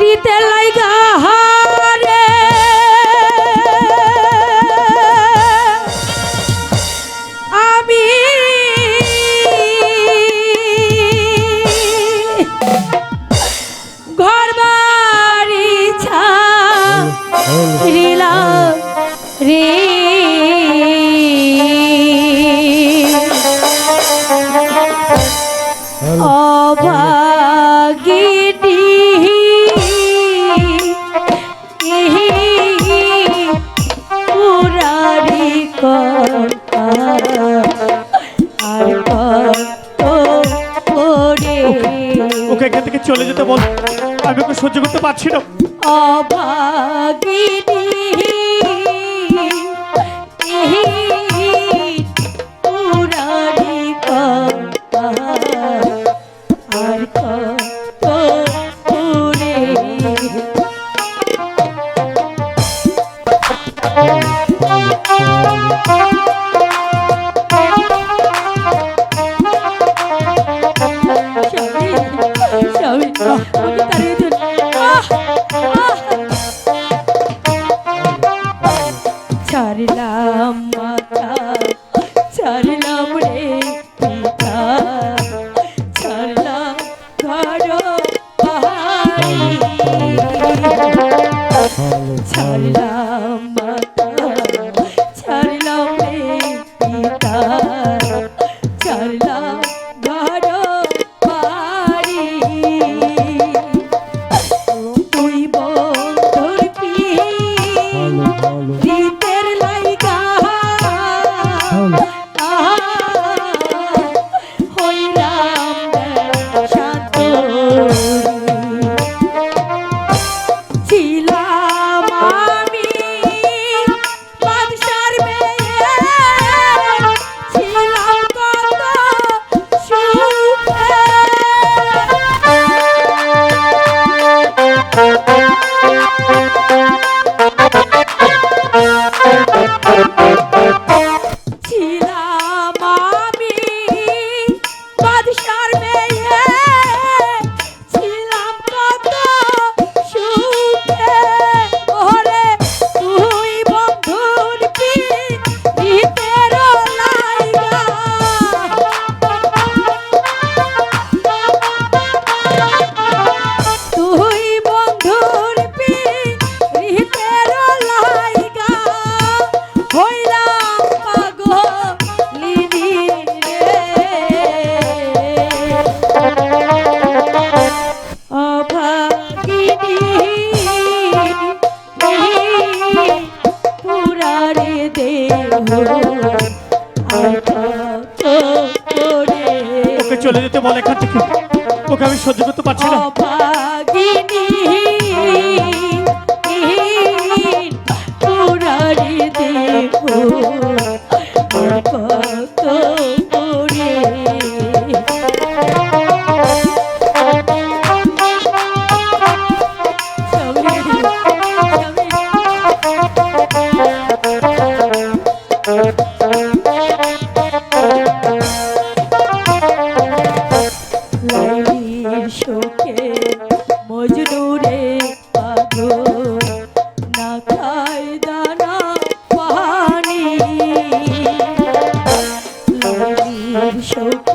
রীতে লাইগা হা ওকে এখান থেকে চলে যেতে বল। আমি ওকে সহ্য করতে পারছি না। অভাগিনী তাড়িয়ে দিন ওকে চলে যেতে বলে এখান থেকে। ওকে আমি সহ্য করতে পারছি না। Oh শোকে মজনুরে পাগল না দানা পানি শোকে